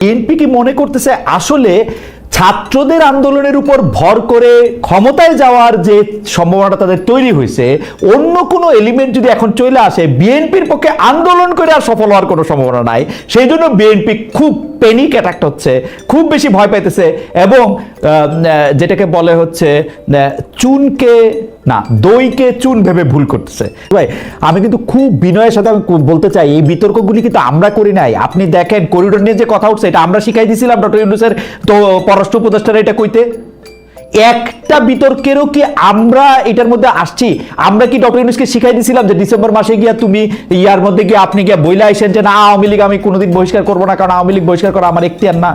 BNP কি মনে করতেছে আসলে ছাত্রদের আন্দোলনের উপর ভর করে ক্ষমতায় যাওয়ার যে সম্ভাবনাটা তাদের তৈরি হয়েছে, অন্য কোনো এলিমেন্ট যদি এখন চলে আসে, বিএনপির পক্ষে আন্দোলন করে আর সফল হওয়ার কোনো সম্ভাবনা নাই। সেই জন্য বিএনপি খুব পেনিক অ্যাটাক্ট হচ্ছে, খুব বেশি ভয় পাইতেছে এবং যেটাকে বলে হচ্ছে চুনকে, না, দইকে চুন ভেবে ভুল করতেছে। ভাই, আমি কিন্তু খুব বিনয়ের সাথে আমি বলতে চাই, এই বিতর্কগুলি কিন্তু আমরা করি নাই। আপনি দেখেন করিডোর নিয়ে যে কথা উঠছে, এটা আমরা শিখাই দিয়েছিলাম ডক্টর ইউনুসের তো পররাষ্ট্র উপদেষ্টারা এটা কইতে একটা বিতর্কেরও কি আমরা এটার মধ্যে আসছি? আমরা কি ডক্টর ইউনুসকে শিখাই দিয়েছিলাম যে ডিসেম্বর মাসে গিয়া তুমি ইয়ার মধ্যে গিয়ে আপনি গিয়া বইলা আইসেন যে না আওয়ামী লীগ আমি কোনোদিন বহিষ্কার করব না কারণ আওয়ামী লীগ বহিষ্কার করা আমার এখতিয়ার না।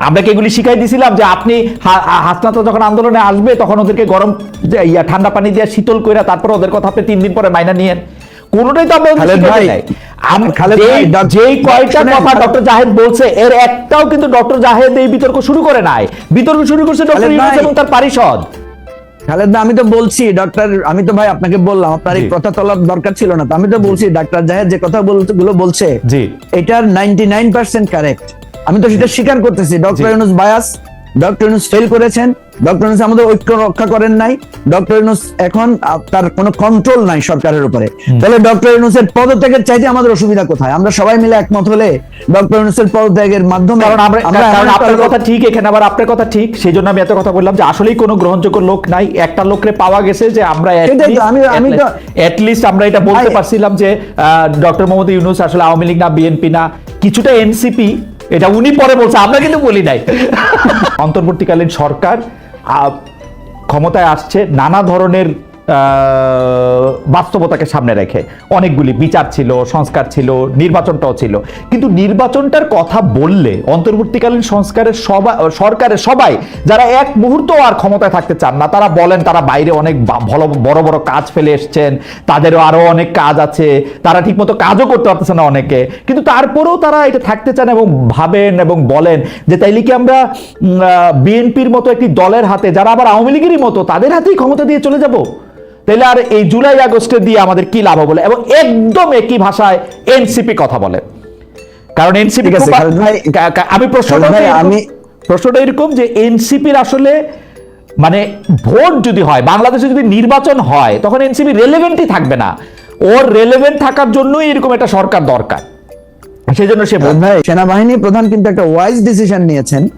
আমরা কি এগুলি শিখাই দিয়েছিলাম যে আপনি হা- হা- যখন আন্দোলনে আসবে তখন ওদেরকে গরম ইয়া ঠান্ডা পানি দিয়ে শীতল কইরা তারপর ওদের কথা আপনি তিন দিন পরে মাইনা নিয়েন। কোনোটাই তো আমরা যেই- কয়টা কথা ডক্টর জাহেদ বলছে এর একটাও কিন্তু ডক্টর জাহেদ এই বিতর্ক শুরু করে নাই। বিতর্ক শুরু করছে ডক্টর ইউনুস এবং তার পারিষদ। খালেদ আমি তো বলছি ডক্টর আমি তো ভাই আপনাকে বললাম আপনার এই কথা তোলার দরকার ছিল না তো আমি তো বলছি ডাক্তার জাহেদ যে কথা গুলো বলছে। এটার নাইনটি নাইন পার্সেন্ট কারেক্ট আমি তো সেটা স্বীকার করতেছি doctor. Yunus bias doctor Yunus fail করেছেন। ডক্টর ইউনুস আমাদের ঐক্য রক্ষা করেন নাই। ডক্টর ইউনুস এখন তার কোনো কন্ট্রোল নাই সরকারের উপরে। তাহলে ডক্টর ইউনুসের পদত্যাগের চাইতে আমাদের অসুবিধা কোথায়? আমরা সবাই মিলে একমত হলে ডক্টর ইউনুসের পদত্যাগের মাধ্যমে কারণ আমরা আমরা কারণ আপনার কথা ঠিক এখানে আবার আপনার কথা ঠিক সেই জন্য আমি এত কথা বললাম যে আসলেই কোনো গ্রহণযোগ্য লোক নাই। একটা লোকরে পাওয়া গেছে যে আমরা আমি- আমি তো- লিস্ট আমরা এটা বলতে পারছিলাম যে ডক্টর মোহাম্মদ ইউনুস আসলে আওয়ামী লীগ না বিএনপি না কিছুটা এনসিপি এটা উনি পরে বলছে আমরা কিন্তু বলি নাই। অন্তর্বর্তীকালীন সরকার ক্ষমতায় আসছে নানা ধরনের বাস্তবতাকে সামনে রেখে। অনেকগুলি বিচার ছিল, সংস্কার ছিল, নির্বাচনটাও ছিল। কিন্তু নির্বাচনটার কথা বললে অন্তর্বর্তীকালীন সংস্কারের সবাই সরকারের সবাই যারা এক মুহূর্ত আর ক্ষমতায় থাকতে চান না, তারা বলেন তারা বাইরে অনেক ভালো, বড় বড় কাজ ফেলে এসছেন, তাদেরও আরও অনেক কাজ আছে, তারা ঠিকমতো কাজও করতে পারতেছে না অনেকে। কিন্তু তারপরেও তারা এটা থাকতে চান এবং ভাবেন এবং বলেন যে তাইলে কি আমরা বিএনপির মতো একটি দলের হাতে, যারা আবার আওয়ামী লীগেরই মতো, তাদের হাতেই ক্ষমতা দিয়ে চলে যাব? তাহলে আর এই জুলাই আগস্টে দিয়ে আমাদের কি লাভ বলে? এবং একদম একই ভাষায় এনসিপি কথা বলে। কারণ এনসিপি আমি প্রশ্নটা আমি- প্রশ্নটা এরকম যে এনসিপির আসলে মানে ভোট যদি হয় বাংলাদেশে যদি নির্বাচন হয় তখন এনসিপি রেলেভেন্টই থাকবে না। ওর রেলেভেন্ট থাকার জন্যই এরকম একটা সরকার দরকার। সেই জন্য সে সেনাবাহিনী প্রধান কিন্তু একটা ওয়াইজ ডিসিশন নিয়েছেন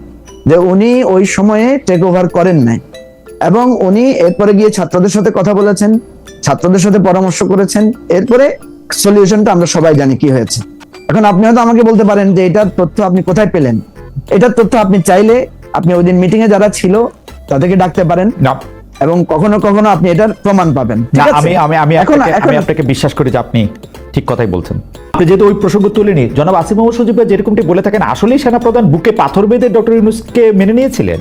যে উনি ওই সময়ে টেক ওভার করেন নাই। এবং উনি এরপরে গিয়ে ছাত্রদের সাথে কথা বলেছেন ছাত্রদের সাথে পরামর্শ করেছেন এরপরে সলিউশনটা আমরা সবাই জানি কি হয়েছে। এখন আপনি হয়তো আমাকে বলতে পারেন যে এটার তথ্য আপনি কোথায় পেলেন? এটার তথ্য আপনি চাইলে আপনি ওই দিন মিটিং এ যারা ছিল তাদেরকে ডাকতে পারেন না। এবং কখনো কখনো আপনি এটার প্রমাণ পাবেন? আমি আমি আমি এখন আমি আপনাকে বিশ্বাস করি যে আপনি ঠিক কথাই বলছেন। আপনি যেহেতু ওই প্রসঙ্গ তুলেনি জনাব আসিম সজিব যেরকমটি বলে থাকেন আসলেই সেনাপ্রধান বুকে পাথর বেঁধে ডক্টর ইউনুসকে মেনে নিয়েছিলেন।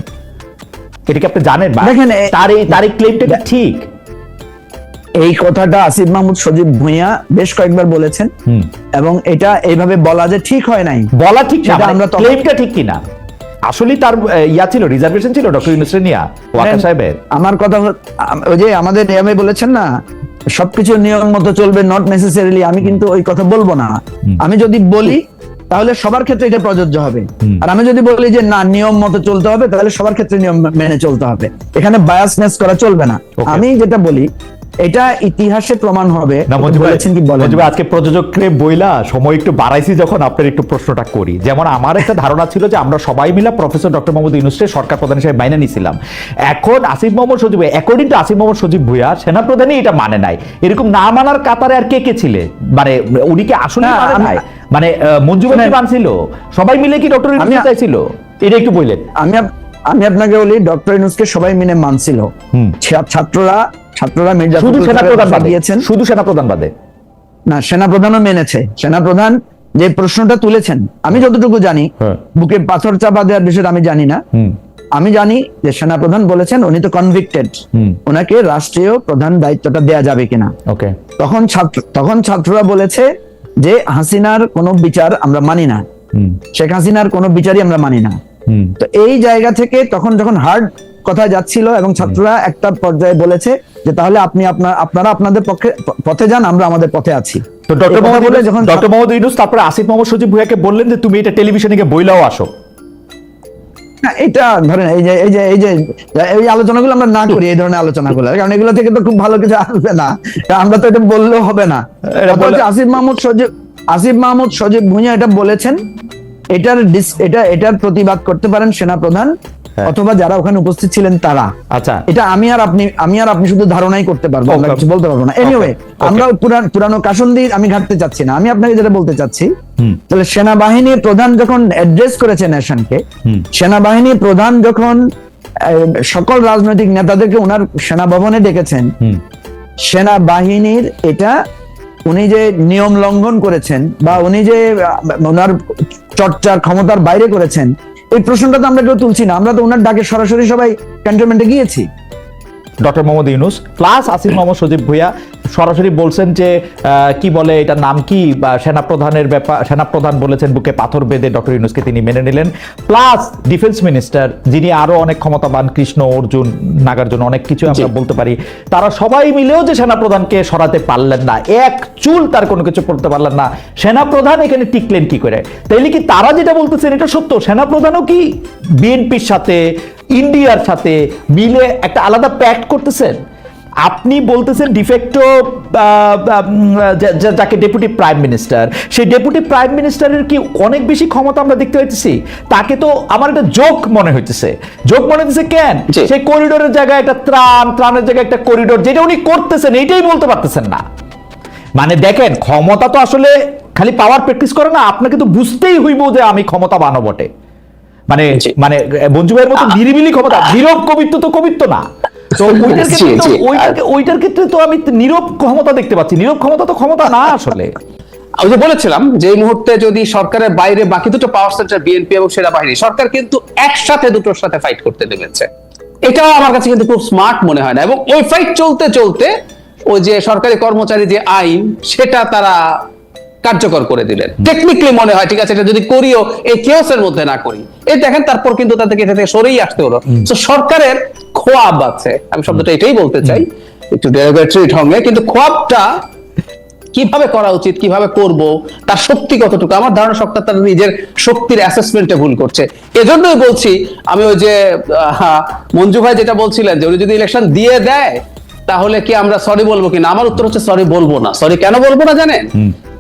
এটা কি আপনি জানেন দেখেন, তার এই তার এই ক্লেমটা ঠিক? এই কথাটা আসিফ মাহমুদ সজীব ভুঁইয়া বেশ কয়েকবার বলেছেন। এবং এটা এইভাবে বলা যে ঠিক হয় নাই। বলা ঠিক না আমরা আমরা ক্লেমটা ঠিক কিনা? আসলেই তার ইয়া ছিল রিজার্ভেশন ছিল ডক্টর ইউনুসের নিয়া ওয়াকা সাহেবের। আমার কথা ওই যে আমাদের নিয়মে বলেছেন না সবকিছু নিয়ম মতো চলবে নট নেসেসারিলি আমি কিন্তু ওই কথা বলব না। আমি যদি বলি তাহলে সবার ক্ষেত্রে এটা প্রযোজ্য হবে। আর আমি যদি বলি যে না নিয়ম মতো চলতে হবে তাহলে সবার ক্ষেত্রে নিয়ম মেনে চলতে হবে। এখানে বায়াসনেস করা চলবে না। আমি যেটা বলি এটা ইতিহাসে প্রমাণ হবে। বলেছেন কি বলেন? আজকে প্রযোজককে বইলা সময় একটু বাড়াইছি যখন আপনার একটু প্রশ্নটা করি। যেমন আমার একটা ধারণা ছিল যে আমরা সবাই মিলে প্রফেসর ডক্টর মোহাম্মদ ইউনুসকে সরকার প্রধান হিসেবে মাইনে নিছিলাম। এখন আসিফ মোহাম্মদ সজিব অ্যাকর্ডিং টু আসিফ মোহাম্মদ সজিব ভুইয়া সেনা প্রধানই এটা মানে নাই। এরকম না মানার কাতারে আর কে কে ছিলে? মানে উনি কি আসলে মানে নাই? মানে মঞ্জু কি সবাই মিলে কি ডক্টর ইউনুস চাইছিল? এটা একটু বললেন। আমি আমি আপনাকে বলি ডক্টর ইউনুসকে সবাই মিলে মানছিল। ছাত্ররা ছাত্ররা মির্জা শুধু সেনা প্রধান বাদে। শুধু সেনা প্রধান বাদে। না সেনাপ্রধানও মেনেছে। সেনাপ্রধান যে প্রশ্নটা তুলেছেন আমি যতটুকু জানি হ্যাঁ। বুকে পাথর চাপা দেওয়ার বিষয়টা আমি জানি না। আমি জানি যে সেনাপ্রধান বলেছেন উনি তো কনভিক্টেড ওনাকে রাষ্ট্রীয় প্রধান দায়িত্বটা দেয়া যাবে কিনা। ওকে। তখন ছাত্র তখন ছাত্ররা বলেছে যে হাসিনার কোনো বিচার আমরা মানি না। শেখ হাসিনার কোনো বিচারই আমরা মানি না। তো এই জায়গা থেকে তখন যখন হার্ড কথা যাচ্ছিল এবং ছাত্ররা একটা পর্যায়ে বলেছে যে তাহলে আপনি আপনার আপনারা আপনাদের পক্ষে পথে যান আমরা আমাদের পথে আছি। তো ডক্টর মোহাম্মদ যখন ডক্টর মোহাম্মদ ইউনুস তারপরে আসিফ মোহাম্মদ সজীব ভুঁইয়াকে বললেন যে তুমি এটা টেলিভিশনে গিয়ে বইলাও আসো। না, এটা ধরেন এই যে এই যে এই যে এই আলোচনাগুলো আমরা না করি এই ধরনের আলোচনাগুলো। কারণ এগুলো থেকে তো খুব ভালো কিছু আসবে না। আমরা তো এটা বললেও হবে না। আসিফ মাহমুদ সজীব আসিফ মাহমুদ সজীব ভুঁইয়া এটা বলেছেন। এটার এটা এটার প্রতিবাদ করতে পারেন সেনাপ্রধান। হ্যাঁ। অথবা যারা ওখানে উপস্থিত ছিলেন তারা। আচ্ছা। এটা আমি আর আপনি আমি আর আপনি শুধু ধারণাই করতে পারব আমরা কিছু বলতে পারব না। এনিওয়ে আমরা পুরান পুরানো কাসন্দি আমি ঘাটতে চাচ্ছি না। আমি আপনাকে যেটা বলতে চাচ্ছি তাহলে সেনাবাহিনীর প্রধান যখন অ্যাড্রেস করেছে নেশনকে হুম। সেনাবাহিনীর প্রধান যখন সকল রাজনৈতিক নেতাদেরকে ওনার সেনা ভবনে ডেকেছেন সেনাবাহিনীর এটা উনি যে নিয়ম লঙ্ঘন করেছেন বা উনি যে ওনার চর্চার ক্ষমতার বাইরে করেছেন এই প্রশ্নটা তো আমরা কেউ তুলছি না। আমরা তো ওনার ডাকে সরাসরি সবাই ক্যান্টনমেন্টে গিয়েছি। ডক্টর মোহাম্মদ ইউনুস প্লাস আসিফ মোহাম্মদ সজীব ভুইয়া সরাসরি বলছেন যে কি বলে এটার নাম কি? বা সেনাপ্রধানের ব্যাপার সেনাপ্রধান বলেছেন বুকে পাথর বেঁধে ডক্টর ইউনুসকে তিনি মেনে নিলেন। প্লাস ডিফেন্স মিনিস্টার যিনি আরও অনেক ক্ষমতাবান কৃষ্ণ অর্জুন নাগার্জুন অনেক কিছু আমরা বলতে পারি তারা সবাই মিলেও যে সেনাপ্রধানকে সরাতে পারলেন না এক চুল তার কোনো কিছু করতে পারলেন না। সেনাপ্রধান এখানে টিকলেন কি করে? তাইলে কি তারা যেটা বলতেছেন এটা সত্য? সেনাপ্রধানও কি বিএনপির সাথে ইন্ডিয়ার সাথে মিলে একটা আলাদা প্যাক্ট করতেছেন। আপনি বলতেছেন ডিফেক্টো যাকে ডেপুটি প্রাইম মিনিস্টার সেই ডেপুটি প্রাইম মিনিস্টারের কি অনেক বেশি ক্ষমতা আমরা দেখতে পাইতেছি? তাকে তো আমার একটা জোক মনে হইতেছে। জোক মনে হইতেছে কেন। সেই করিডোরের জায়গায় একটা ত্রাণ ত্রাণের জায়গায় একটা করিডোর যেটা উনি করতেছেন এইটাই বলতে পারতেছেন না। মানে দেখেন ক্ষমতা তো আসলে খালি পাওয়ার প্র্যাকটিস করে না আপনাকে তো বুঝতেই হইব যে আমি ক্ষমতা বানো বটে। মানে। মানে বঞ্জু ভাইয়ের মতো নিরিবিলি ক্ষমতা নীরব কবিত্ব তো কবিত্ব না। তো ওইটার ক্ষেত্রে জি। ওইটার- ওইটার ক্ষেত্রে তো আমি নীরব ক্ষমতা দেখতে পাচ্ছি। নীরব ক্ষমতা তো ক্ষমতা না আসলে। আমি যে বলেছিলাম যে এই মুহূর্তে যদি সরকারের বাইরে বাকি দুটো পাওয়ার সেন্টার বিএনপি এবং সেনাবাহিনী সরকার কিন্তু একসাথে দুটোর সাথে ফাইট করতে নেমেছে। এটাও আমার কাছে কিন্তু খুব স্মার্ট মনে হয় না। এবং ওই ফাইট চলতে চলতে ওই যে সরকারি কর্মচারী যে আইন সেটা তারা কার্যকর করে দিলেন। টেকনিক্যালি মনে হয় ঠিক আছে এটা যদি করিও এই কেওসের মধ্যে না করি। এই দেখেন তারপর কিন্তু তাদেরকে এটা থেকে সরেই আসতে হলো। তো সরকারের খোয়াব আছে। আমি শব্দটা এটাই বলতে চাই একটু ডেরিভেটরি ঢঙ্গে কিন্তু খোয়াবটা কীভাবে করা উচিত কীভাবে করব তার শক্তি কতটুকু? আমার ধারণা শক্তি তার নিজের শক্তির অ্যাসেসমেন্টে ভুল করছে। এজন্যই বলছি আমি ওই যে মঞ্জু ভাই যেটা বলছিলেন যে উনি যদি ইলেকশন দিয়ে দেয় তাহলে কি আমরা সরি বলব কিনা? আমার উত্তর হচ্ছে সরি বলব না। সরি কেন বলব না জানেন?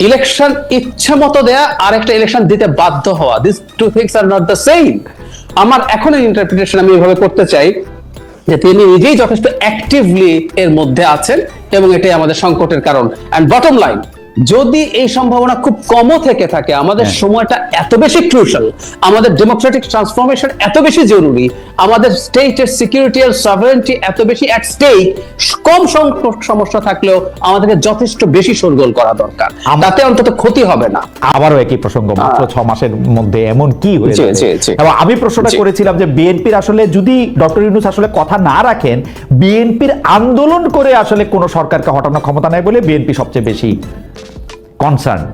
ইলেকশন ইচ্ছে মতো দেয়া আর একটা ইলেকশন দিতে বাধ্য হওয়া। This two things are not the same আমার এখন ইন্টারপ্রিটেশন আমি এভাবে করতে চাই যে তিনি নিজেই যথেষ্ট অ্যাক্টিভলি এর মধ্যে আছেন এবং এটাই আমাদের সংকটের কারণ। এন্ড বটম লাইন যদি এই সম্ভাবনা খুব কমও থেকে থাকে আমাদের সময়টা এত বেশি ক্রুশাল আমাদের ডেমোক্রেটিক ট্রান্সফরমেশন এত বেশি জরুরি আমাদের স্টেটের সিকিউরিটি আর সভারেন্টি এত বেশি অ্যাট স্টেক কম সংখ্যক সমস্যা থাকলেও আমাদেরকে যথেষ্ট বেশি সরগোল করা দরকার। তাতে অন্তত ক্ষতি হবে না। আবারও একই প্রসঙ্গ মাত্র ছ মাসের মধ্যে এমন কি হয়ে। এবং আমি প্রশ্নটা করেছিলাম যে বিএনপির আসলে যদি ডক্টর ইউনুস আসলে কথা না রাখেন বিএনপির আন্দোলন করে আসলে কোন সরকারকে হটানোর ক্ষমতা নেই বলে বিএনপি সবচেয়ে বেশি কনসার্ন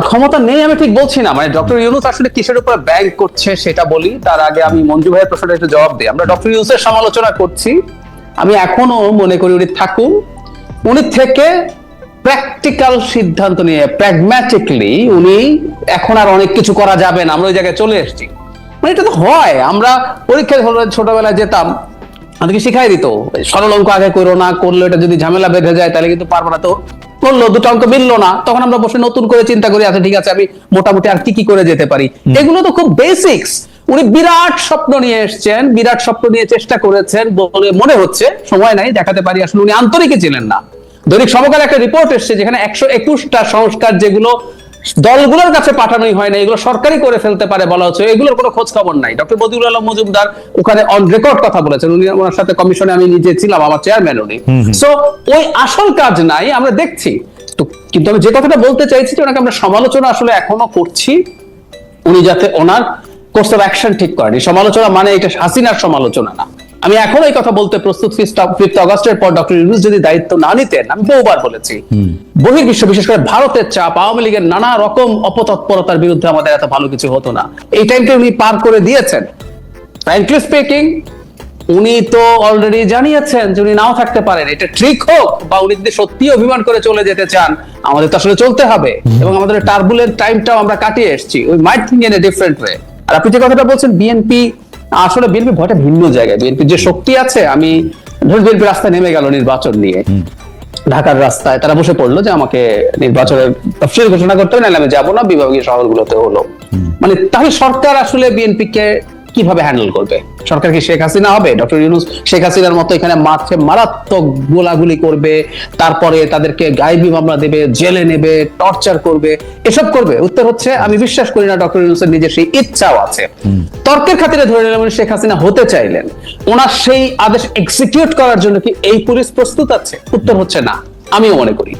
ক্ষমতা নেই, আমি ঠিক বলছি না। মানে ডক্টর ইউনুস আসলে কিসের উপর ব্যাংক করছে সেটা বলি, তার আগে আমি মঞ্জু ভাইয়ের প্রশ্নটা একটু জবাব দিই। আমরা ডক্টর ইউনুসের সমালোচনা করছি। আমি এখনও মনে করি উনি থাকুন। উনি থেকে প্র্যাকটিক্যাল সিদ্ধান্ত নিয়ে প্র্যাগম্যাটিকলি উনি এখন আর অনেক কিছু করা যাবে না, আমরা ওই জায়গায় চলে এসেছি। মানে এটা তো হয়, আমরা পরীক্ষায় ছোট- ছোটবেলায় যেতাম, আমাদেরকে শিখাই দিত সরল অঙ্ক আগে করো, না করলে এটা যদি ঝামেলা বেঁধে যায়, তাহলে কিন্তু পারব না। তো করল দুটো অঙ্ক মিললো না। তখন আমরা বসে নতুন করে চিন্তা করি আচ্ছা ঠিক আছে আমি মোটামুটি আর কি কি করে যেতে পারি? এগুলো তো খুব বেসিক্স উনি বিরাট স্বপ্ন নিয়ে এসছেন বিরাট স্বপ্ন নিয়ে চেষ্টা করেছেন বলে মনে হচ্ছে সময় নাই দেখাতে পারি। আসলে উনি আন্তরিকই ছিলেন না। দৈনিক সমকাল একটা রিপোর্ট এসছে যেখানে একশো একুশটা সংস্কার যেগুলো দলগুলোর কাছে পাঠানোই হয় না এগুলো সরকারি করে ফেলতে পারে বলা হচ্ছে। এগুলোর কোনো খোঁজ খবর নাই। ডক্টর বদিউল আলম মজুমদার ওখানে অন রেকর্ড কথা বলেছেন। উনি ওনার সাথে কমিশনে আমি নিজে ছিলাম আমার চেয়ারম্যান উনি। সো ওই আসল কাজ নাই আমরা দেখছি। তো কিন্তু আমি যে কথাটা বলতে চাইছি যে ওনাকে আমরা সমালোচনা আসলে এখনও করছি উনি যাতে ওনার কোর্স অফ অ্যাকশন ঠিক করেন। এই সমালোচনা মানে এটা হাসিনার সমালোচনা না। আমি এখন এই কথা বলতে প্রস্তুত ফিফথ অগস্টের পর ডক্টর ইউনুস যদি দায়িত্ব না নিতেন আমি বহুবার বলেছি বহির্বিশ্ব বিশেষ করে ভারতের চাপ আওয়ামী লীগের নানা রকম অপতৎপরতার বিরুদ্ধে আমাদের এত ভালো কিছু হতো না। এই টাইমটা উনি পার করে দিয়েছেন। ফ্র্যাঙ্কলি স্পিকিং উনি তো অলরেডি জানিয়েছেন যে উনি নাও থাকতে পারেন। এটা ট্রিক হোক বা উনি যদি সত্যি অভিমান করে চলে যেতে চান আমাদের তো আসলে চলতে হবে। এবং আমাদের টার্বুলেন্ট টাইমটাও আমরা কাটিয়ে এসেছি। We might thing in a different way আর আপনি যে কথাটা বলছেন বিএনপি আসলে বিএনপি ভয়টা ভিন্ন জায়গায়। বিএনপির যে শক্তি আছে আমি ধরুন বিএনপি রাস্তায় নেমে গেল নির্বাচন নিয়ে। ঢাকার রাস্তায় তারা বসে পড়ল যে আমাকে নির্বাচনের তফসিল ঘোষণা করতে হবে নাহলে আমি যাব না বিভাগীয় শহরগুলোতে হলো। মানে তাহলে সরকার আসলে বিএনপি কে কীভাবে হ্যান্ডেল করবে? সরকার কি শেখ হাসিনা হবে? ডক্টর ইউনুস শেখ হাসিনার মতো এখানে মাঠে মারাত্মক গোলাগুলি করবে তারপরে তাদেরকে গায়েবী মামলা দেবে জেলে নেবে টর্চার করবে এসব করবে। উত্তর হচ্ছে আমি বিশ্বাস করি না ডক্টর ইউনুসের নিজের সেই ইচ্ছাও আছে। তর্কের খাতিরে ধরে নিলাম শেখ হাসিনা হতে চাইলেন। ওনার সেই আদেশ এক্সিকিউট করার জন্য কি এই পুলিশ প্রস্তুত আছে? উত্তর হচ্ছে না আমিও মনে করি।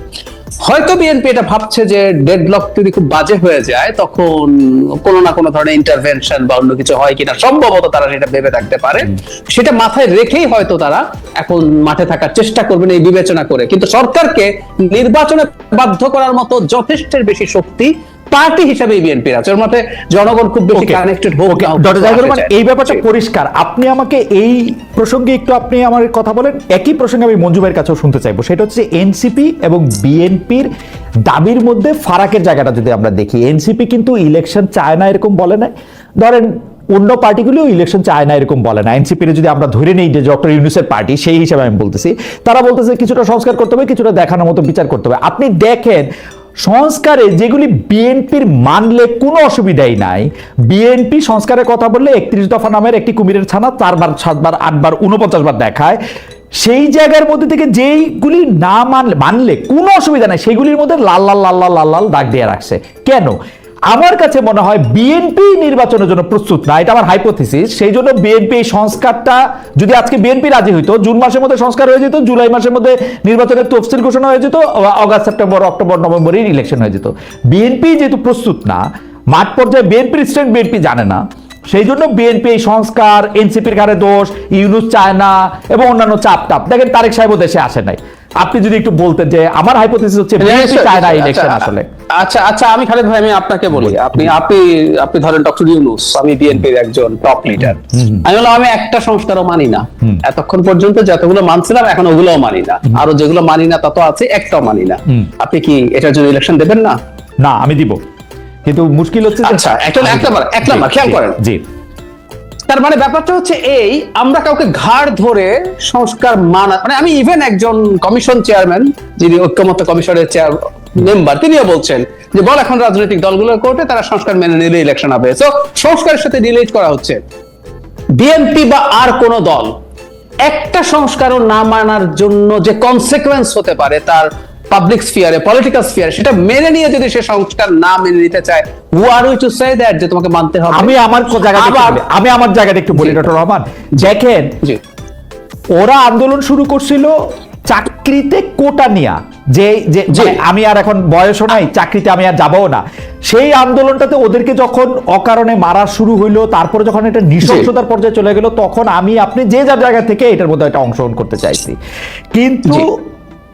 হয়তো বিএনপি এটা ভাবছে যে ডেডলক যদি খুব বাজে হয়ে যায় তখন কোনো না কোনো ধরনের ইন্টারভেনশন বা অন্য কিছু হয় কিনা সম্ভবত তারা সেটা ভেবে থাকতে পারে। সেটা মাথায় রেখেই হয়তো তারা এখন মাঠে থাকার চেষ্টা করবেন এই বিবেচনা করে। কিন্তু সরকারকে নির্বাচনে বাধ্য করার মতো যথেষ্টের বেশি শক্তি পার্টি হিসেবে বিএনপি আছে। ওর মতে জনগণ খুব বেশি কানেক্টেড হোক না হোক, ডক্টর জাহিদুর রহমান এই ব্যাপারটা পরিষ্কার। আপনি আমাকে এই প্রসঙ্গে একটু আপনি আমার কথা বলেন। একই প্রসঙ্গে আমি মঞ্জু ভাইয়ের কাছেও শুনতে চাইব। সেটা হচ্ছে এনসিপি এবং বিএনপির দাবির মধ্যে ফারাকের জায়গাটা যদি আমরা দেখি এনসিপি কিন্তু ইলেকশন চায় না এরকম বলে না ধরেন অন্য পার্টিগুলিও ইলেকশন চায় না এরকম বলে না। এনসিপির যদি আমরা ধরে নেই যে ডক্টর ইউনুসের পার্টি সেই হিসাবে আমি বলতেছি। তারা বলতেছে কিছুটা সংস্কার করতে হবে কিছুটা দেখানোর মতো বিচার করতে হবে। আপনি দেখেন সংস্কারে যেগুলি বিএনপির মানলে কোনো অসুবিধাই নাই। বিএনপি সংস্কারের কথা বললে একত্রিশ দফা নামের একটি কুমিরের ছানা চারবার, সাতবার, আটবার উনপঞ্চাশবার দেখায়। সেই জায়গার মধ্যে থেকে যেইগুলি না মানলে মানলে কোনো অসুবিধা নাই, সেগুলির মধ্যে লাল লাল লাল লাল লাল লাল দাগ দিয়ে রাখছে। কেন? আমার কাছে মনে হয় বিএনপি নির্বাচনের জন্য প্রস্তুত না, এটা আমার হাইপোথিসিস সেই জন্য বিএনপি সংস্কারটা, যদি আজকে বিএনপি রাজি হইতো, জুন মাসের মধ্যে সংস্কার হয়ে যেত, জুলাই মাসের মধ্যে নির্বাচনের তফসিল ঘোষণা হয়ে যেত অগাস্ট, সেপ্টেম্বর, অক্টোবর, নভেম্বরের ইলেকশন হয়ে যেত। বিএনপি যেহেতু প্রস্তুত না, মাঠ পর্যায়ে বিএনপি স্ট্রেন্ট বিএনপি জানে না সেই জন্য বিএনপি এই সংস্কার এনসিপির ঘাড়ে দোষ ইউনুস চায় না এবং অন্যান্য চাপ টাপ। দেখেন তারেক সাহেবও দেশে আসে নাই। আপনি যদি একটু বলতেন যে আমার হাইপোথিসিস হচ্ছে বিএনপি চায় না ইলেকশন আসলে। আচ্ছা আচ্ছা আমি খালেদ ভাই আমি আপনাকে বলি। আপনি আপনি আপনি ধরেন ডক্টর ইউনুস আমি বিএনপির একজন টপ লিডার আমি বললাম আমি একটা সংস্কারও মানি না। এতক্ষণ পর্যন্ত যতগুলো মানছিলাম এখন ওগুলোও মানি না। আরও যেগুলো মানি না তত আছে একটাও মানি না। আপনি কি এটার জন্য ইলেকশন দেবেন না? না আমি দিব। কিন্তু মুশকিল হচ্ছে আচ্ছা, একটা- এক নাম্বার, এক নাম্বার, খেয়াল করেন। জি। তার মানে ব্যাপারটা হচ্ছে এই আমরা কাউকে ঘাড় ধরে সংস্কার মানা মানে আমি ইভেন একজন কমিশন চেয়ারম্যান যিনি ঐক্যমত্য কমিশনের চেয়ার মেম্বার তিনিও বলছেন যে বল এখন রাজনৈতিক দলগুলোর কোর্টে তারা সংস্কার মেনে নিলে ইলেকশন হবে। তো সংস্কারের সাথে রিলেট করা হচ্ছে। বিএনপি বা আর কোন দল একটা সংস্কারও না মানার জন্য যে কনসিকুয়েন্স হতে পারে তার পাবলিক স্ফিয়ারে পলিটিক্যাল স্ফিয়ারে সেটা মেনে নিয়ে যদি সে সংস্কার না মেনে নিতে চায় who are we to say that যে তোমাকে মানতে হবে? আমি আমার জায়গাটা। আমি আমার জায়গাটা একটু বলি ডক্টর রহমান। দেখেন জি। ওরা আন্দোলন শুরু করছিল চাকরিতে কোটা নিয়া। যে যে মানে আমি আর এখন বয়সও নাই চাকরিতে আমি আর যাব না। সেই আন্দোলনটাতে ওদেরকে যখন অকারণে মারা শুরু হইল তারপরে যখন এটা নৃশংসতার পর্যায়ে চলে গেল তখন আমি আপনি যে যার জায়গা থেকে এটার মধ্যে একটা অংশগ্রহণ করতে চাইছি। কিন্তু।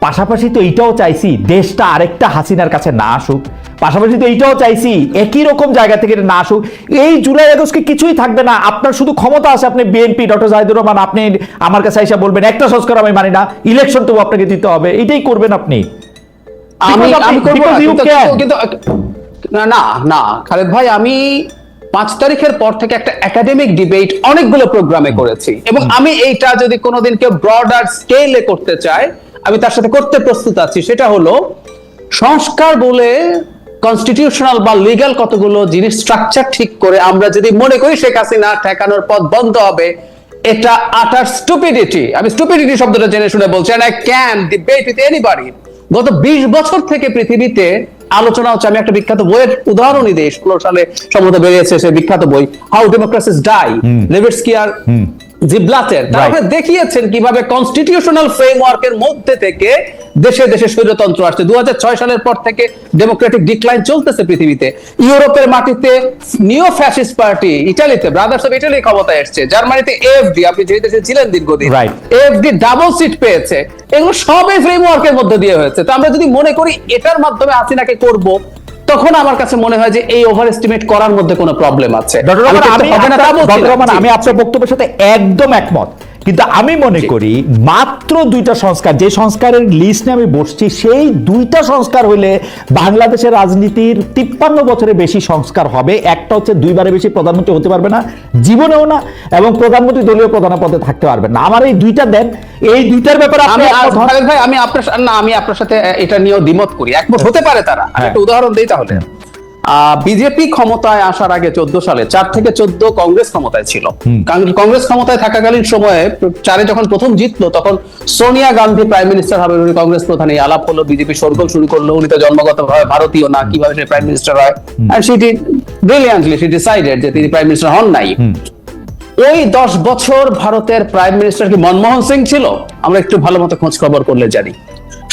পাশাপাশি তো এইটাও চাইছি দেশটা আরেকটা হাসিনার কাছে না আসুক। পাশাপাশি তো এইটাও চাইছি একই রকম জায়গা থেকে না আসুক। এই জুলাই আগস্টকে কিছুই থাকবে না। আপনার শুধু ক্ষমতা আছে আপনি বিএনপি ডক্টর জাহিদুর রহমান আপনি আমার কাছে এসে বলবেন একটা সংস্কার আমি মানি না ইলেকশন তো আপনাকে দিতে হবে। এটাই করবেন আপনি। আমি আমি কিন্তু না না না খালেদ ভাই আমি পাঁচ তারিখের পর থেকে একটা একাডেমিক ডিবেট অনেকগুলো প্রোগ্রামে করেছি। এবং আমি এইটা যদি কোনোদিন কেউ ব্রডার স্কেলে করতে চায় আমি তার সাথে করতে প্রস্তুত আছি সেটা হলো সংস্কার বলে কনস্টিটিউশনাল বা লিগ্যাল কতগুলো জিনিস স্ট্রাকচার ঠিক করে আমরা যদি মনে করি শেখ হাসিনা ঠেকানোর পথ বন্ধ হবে এটা আটার স্টুপিডিটি আমি স্টুপিডিটি শব্দটা জেনে শুনে বলছি I can debate with anybody গত 20 বছর থেকে পৃথিবীতে আলোচনা হচ্ছে আমি একটা বিখ্যাত বইয়ের উদাহরণই দিই ষোলো সালে সম্ভবত বেরিয়েছে সে বিখ্যাত বই হাউ ডেমোক্রেসিস ডাই লেভেটস্কি আর জিব্লাতের। তারা Right. ওখানে দেখিয়েছেন কীভাবে কনস্টিটিউশনাল ফ্রেমওয়ার্কের মধ্যে থেকে দেশে দেশে স্বৈরতন্ত্র আসছে। দু সালের পর থেকে ডেমোক্রেটিক ডিক্লাইন চলতেছে পৃথিবীতে। ইউরোপের মাটিতে নিও ফ্যাসিস্ট পার্টি ইটালিতে ব্রাদার্স অফ ইটালি ক্ষমতায় এসছে। জার্মানিতে এফডি আপনি যে দেশে ছিলেন দীর্ঘদিন. এফডি ডাবল সিট পেয়েছে। এগুলো সবই ফ্রেমওয়ার্কের মধ্যে দিয়ে হয়েছে। তো আমরা যদি মনে করি এটার মাধ্যমে হাসিনাকে করব তখন আমার কাছে মনে হয় যে এই ওভার এস্টিমেট করার মধ্যে কোনো প্রবলেম আছে। আমি আপনার বক্তব্যের সাথে একদম একমত কিন্তু আমি মনে করি মাত্র দুইটা সংস্কার যে সংস্কারের লিস্ট নিয়ে আমি বসছি সেই দুইটা সংস্কার হইলে বাংলাদেশের রাজনীতির তিপ্পান্ন বছরের বেশি সংস্কার হবে। একটা হচ্ছে দুইবারের বেশি প্রধানমন্ত্রী হতে পারবে না জীবনেও না এবং প্রধানমন্ত্রী দলীয় প্রধান পদে থাকতে পারবে না। আমার এই দুইটা দেন এই দুইটার ব্যাপারে আমি ভাই আমি আপনার না আমি আপনার সাথে এটা নিয়েও দ্বিমত করি। একমত হতে পারে তারা। হ্যাঁ। একটা উদাহরণ দিই তাহলে। বিজেপি ক্ষমতায় আসার আগে চোদ্দ সালে চার থেকে চোদ্দ কংগ্রেস ক্ষমতায় ছিল। কংগ্রেস ক্ষমতায় থাকাকালীন সময়ে চারে যখন প্রথম জিতলো তখন সোনিয়া গান্ধী প্রাইম মিনিস্টার হবে উনি কংগ্রেস প্রধান। এই আলাপ হলো বিজেপি সরগোল শুরু করল উনি তো জন্মগতভাবে ভারতীয় না কীভাবে সে প্রাইম মিনিস্টার হয়? সেটি ব্রিলিয়ান্টলি সে ডিসাইডেড যে তিনি প্রাইম মিনিস্টার হন নাই। ওই দশ বছর ভারতের প্রাইম মিনিস্টার কি মনমোহন সিং ছিল? আমরা একটু ভালো মতো খোঁজ খবর করলে জানি।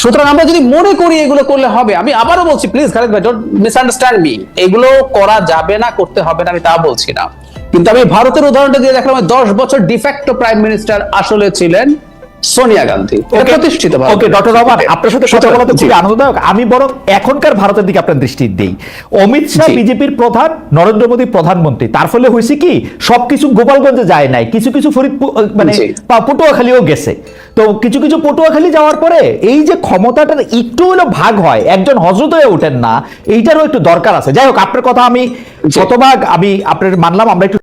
সুতরাং আমরা যদি মনে করি এগুলো করলে হবে, আমি আবারও বলছি প্লিজ খালেদ ভাই ডোন্ট মিসআন্ডারস্ট্যান্ড মি এগুলো করা যাবে না, করতে হবে না, আমি তা বলছি না। কিন্তু আমি ভারতের উদাহরণটা দিয়ে দেখলাম দশ বছর ডিফ্যাক্টো প্রাইম মিনিস্টার আসলে ছিলেন সোনিয়া গান্ধী। প্রতিষ্ঠিত ওকে ডক্টর রহমান আপনার সাথে কথা বলাতে জি। খুবই আনন্দদায়ক। আমি বরং এখনকার ভারতের দিকে আপনার দৃষ্টি দেই। অমিত শাহ বিজেপির প্রধান নরেন্দ্র মোদী প্রধানমন্ত্রী। তার ফলে হয়েছে কি সবকিছু গোপালগঞ্জে যায় নাই। কিছু কিছু ফরিদপুর মানে পটুয়াখালীও গেছে। তো কিছু কিছু পটুয়াখালী যাওয়ার পরে এই যে ক্ষমতাটার একটু হলো ভাগ হয় একজন হজরত হয়ে ওঠেন না এইটারও একটু দরকার আছে। যাই হোক আপনার কথা আমি। শতভাগ আমি আপনার মানলাম আমরা একটু